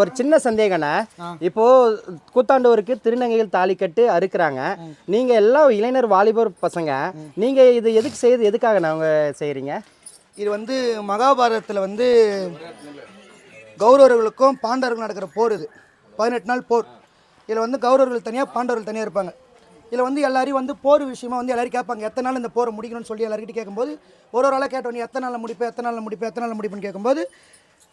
ஒரு சின்ன சந்தேகண்ணா இப்போ கூத்தாண்டவருக்கு திருநங்கைகள் தாலி கட்டு அறுக்குறாங்க. நீங்க எல்லா இளைஞர் வாலிபர் பசங்க நீங்க இது எதுக்கு செய்யுது எதுக்காக நாங்க செய்றீங்க? இது வந்து மகாபாரதத்தில் வந்து கௌரவர்களுக்கும் பாண்டவர்களுக்கும் நடக்கிற போர் இது. பதினெட்டு நாள் போர். இதில் வந்து கௌரவர்கள் தனியாக பாண்டவர்கள் தனியாக இருப்பாங்க. இதில் வந்து எல்லாரையும் வந்து போர் விஷயமா வந்து எல்லாரும் கேட்பாங்க. எத்தனை நாள் இந்த போரை முடிக்கணும்னு சொல்லி எல்லாருக்கிட்ட கேட்கும்போது ஒரு ஒரு ஆளாக கேட்டோம் நீ எத்தனை நாளில் முடிப்பேன் எத்தனை நாளில் முடிப்பேன் எத்தனை நாளில் முடிப்புன்னு கேட்கும்போது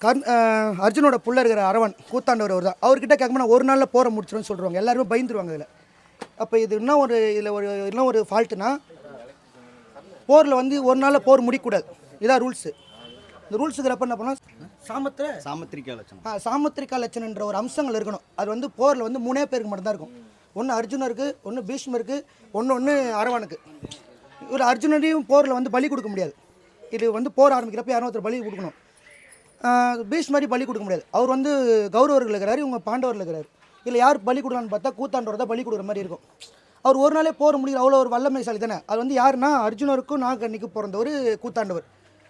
கர்ண் அஹ் அர்ஜுனோட புள்ள இருக்கிற அரவன் கூத்தாண்டவர் அவர் தான் அவர்கிட்ட கேட்கும்போது ஒரு நாளில் போரை முடிச்சிடும்னு சொல்லுவாங்க எல்லாருமே பயந்துருவாங்க இதில். அப்போ இது இன்னும் ஒரு இதில் ஒரு இன்னும் ஒரு ஃபால்ட்டுனா போரில் வந்து ஒரு நாளில் போர் முடிக்கக்கூடாது இதான் ரூல்ஸு இந்த ரூல்ஸுக்கு என்ன பண்ணால் சாமத்தில் சாமுத்திரிகா லட்சணம். ஆ, சாமுத்திரிகா லட்சணன்ற ஒரு அம்சங்கள் இருக்கணும். அது வந்து போரில் வந்து மூணே பேருக்கு மட்டும்தான் இருக்கும். ஒன்று அர்ஜுனருக்கு ஒன்று பீஷ்மருக்கு ஒன்று ஒன்று அரவனுக்கு. இவர் அர்ஜுனரையும் போரில் வந்து பலி கொடுக்க முடியாது. இது வந்து போர் ஆரம்பிக்கிறப்ப யாரும் ஒருத்தர் பலி கொடுக்கணும். பீஷ் மாதிரி பலி கொடுக்க முடியாது. அவர் வந்து கௌரவர்கள் இருக்கிறாரு இவங்க பாண்டவர்கள் இருக்கிறாரு. இல்லை யார் பலி கொடுக்கலான்னு பார்த்தா கூத்தாண்டவர் தான் பலி கொடுக்குற மாதிரி இருக்கும். அவர் ஒரு நாளே போர் முடியல அவ்வளோ ஒரு வல்லமைசாலி தானே. அது வந்து யாருன்னா அர்ஜுனருக்கும் நாகக்கண்ணிக்கு பிறந்தவர் கூத்தாண்டவர்.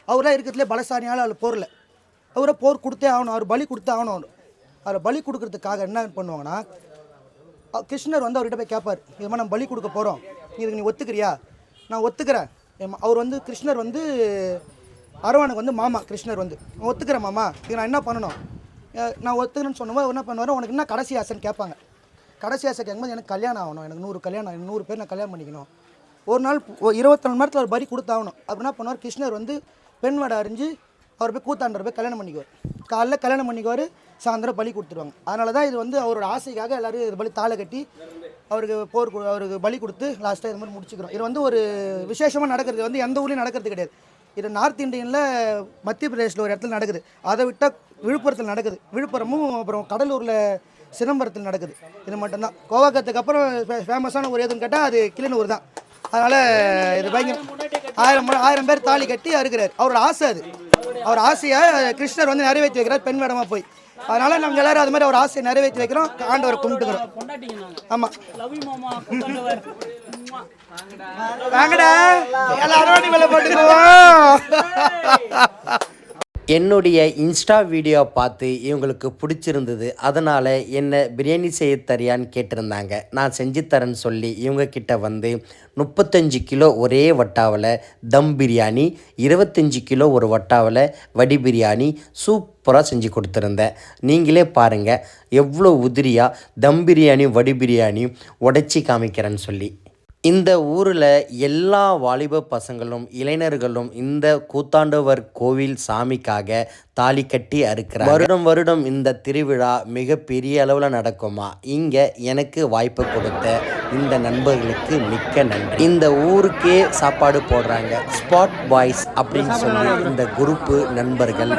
அவர்லாம் இருக்கிறதுலே பலசாலியால் அவர் போரில். அவரை போர் கொடுத்தே ஆகணும் அவர் பலி கொடுத்தே ஆகணும் அவர். அவரை பலி கொடுக்கறதுக்காக என்ன பண்ணுவாங்கன்னா கிருஷ்ணர் வந்து அவர்கிட்ட போய் கேட்பார் இது மாதிரி நம்ம பலி கொடுக்க போகிறோம் இதுக்கு நீ ஒத்துக்கிறியா? நான் ஒத்துக்கிறேன். அவர் வந்து கிருஷ்ணர் வந்து அரவனுக்கு வந்து மாமா கிருஷ்ணர் வந்து. ஒத்துக்கிற ஒத்துக்கிறேன் மாமா. இது நான் என்ன பண்ணணும்? நான் ஒத்துக்கிறேன்னு சொன்னபோது என்ன பண்ணுவார் உனக்கு என்ன கடைசி ஆசைன்னு கேட்பாங்க. கடைசி ஆசை கேட்கும்போது எனக்கு கல்யாணம் ஆகணும். எனக்கு நூறு கல்யாணம் எனக்கு நூறு பேர் நான் கல்யாணம் பண்ணிக்கணும். ஒரு நாள் இருபத்தி நாலு நேரத்தில் ஒரு பலி கொடுத்தாகணும். அப்படி என்ன பண்ணுவார்? கிருஷ்ணர் வந்து பெண் வடை அறிஞ்சு அவர் போய் கூத்தாண்டர் போய் கல்யாணம் பண்ணிக்குவார். காலைல கல்யாணம் பண்ணிக்குவார் சாயந்தரம் பலி கொடுத்துருவாங்க. அதனால தான் இது வந்து அவரோட ஆசைக்காக எல்லோரும் இது பலி தாளை கட்டி அவருக்கு போர் அவருக்கு பலி கொடுத்து லாஸ்ட்டாக இது மாதிரி முடிச்சுக்கிறோம். இது வந்து ஒரு விசேஷமாக நடக்கிறது. வந்து எந்த ஊர்லேயும் நடக்கிறது கிடையாது. இது நார்த் இந்தியனில் மத்திய பிரதேசில் ஒரு இடத்துல நடக்குது. அதை விட்டால் விழுப்புரத்தில் நடக்குது. விழுப்புரமும் அப்புறம் கடலூரில் சிதம்பரத்தில் நடக்குது. இது மட்டும்தான். கோவாக்கத்துக்கு அப்புறம் ஃபேமஸான ஒரு எதுன்னு கேட்டால் அது கிளிநூர் தான். அதனால் இது பயங்கரம் ஆயிரம் ஆயிரம் பேர் தாலி கட்டி அறுக்கிறார். அவரோட ஆசை அது. அவர் ஆசையை கிருஷ்ணர் வந்து நிறைவேற்றி வைக்கிறார் பெண் வேடமாக போய். அதனால் நாங்கள் எல்லாரும் அது மாதிரி ஒரு ஆசையை நிறைவேற்றி வைக்கிறோம். ஆண்டவரை கும்பிட்டுக்கிறோம். கொண்டாட்டிங்க நாங்க ஆமாம் லவ் யூ மாமா கூத்தாண்டவர் உம்மா. வாங்கடா. எல்லாரும் போட்டுக்குவோம் என்னுடைய இன்ஸ்டா வீடியோ பார்த்து இவங்களுக்கு பிடிச்சிருந்தது அதனால் என்ன பிரியாணி செய்ய தரியான்னு கேட்டிருந்தாங்க. நான் செஞ்சு தரேன்னு சொல்லி இவங்கக்கிட்ட வந்து முப்பத்தஞ்சு கிலோ ஒரே வட்டாவில் தம் பிரியாணி இருபத்தஞ்சி கிலோ ஒரு வட்டாவில் வடி பிரியாணி சூப்பராக செஞ்சு கொடுத்துருந்தேன். நீங்களே பாருங்கள் எவ்வளோ உதிரியாக தம் பிரியாணி வடி பிரியாணி உடைச்சி காமிக்கிறேன்னு சொல்லி. இந்த ஊரில் எல்லா வாலிப பசங்களும் இளைஞர்களும் இந்த கூத்தாண்டவர் கோவில் சாமிக்காக தாலி கட்டி அறுக்கிறார் வருடம் வருடம் இந்த திருவிழா மிக பெரிய அளவில் நடக்குமா? இங்கே எனக்கு வாய்ப்பு கொடுத்த இந்த நண்பர்களுக்கு மிக்க நன்றி. இந்த ஊருக்கே சாப்பாடு போடுறாங்க. ஸ்பாட் பாய்ஸ் அப்படின்னு சொல்லி இந்த குரூப்பு நண்பர்கள்.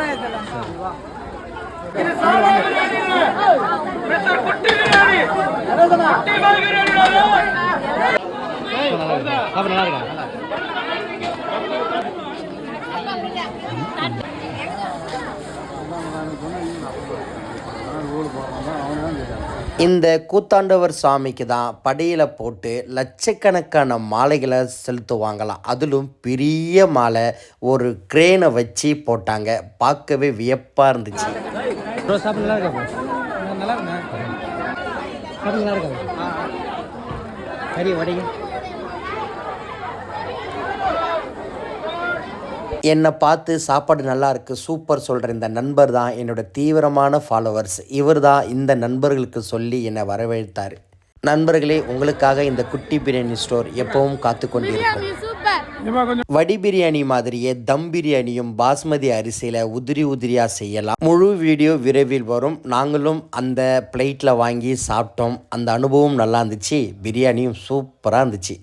இந்த கூத்தாண்டவர் சாமிக்கு தான் படியில் போட்டு லட்சக்கணக்கான மாலைகளை செலுத்துவாங்களாம். அதிலும் பெரிய மாலை ஒரு கிரேனை வச்சு போட்டாங்க. பார்க்கவே வியப்பாக இருந்துச்சு. என்னை பார்த்து சாப்பாடு நல்லா இருக்கு சூப்பர் சொல்கிற இந்த நண்பர் தான் என்னோட தீவிரமான ஃபாலோவர்ஸ் இவர் தான் இந்த நண்பர்களுக்கு சொல்லி என்னை வரவேற்றார். நண்பர்களே உங்களுக்காக இந்த குட்டி பிரியாணி ஸ்டோர் எப்பவும் காத்து கொண்டிருக்கும். வடி பிரியாணி மாதிரியே தம் பிரியாணியும் பாஸ்மதி அரிசியில் உதிரி உதிரியாக செய்யலாம். முழு வீடியோ விரைவில் வரும். நாங்களும் அந்த பிளேட்டில் வாங்கி சாப்பிட்டோம். அந்த அனுபவம் நல்லா இருந்துச்சு. பிரியாணியும் சூப்பராக இருந்துச்சு.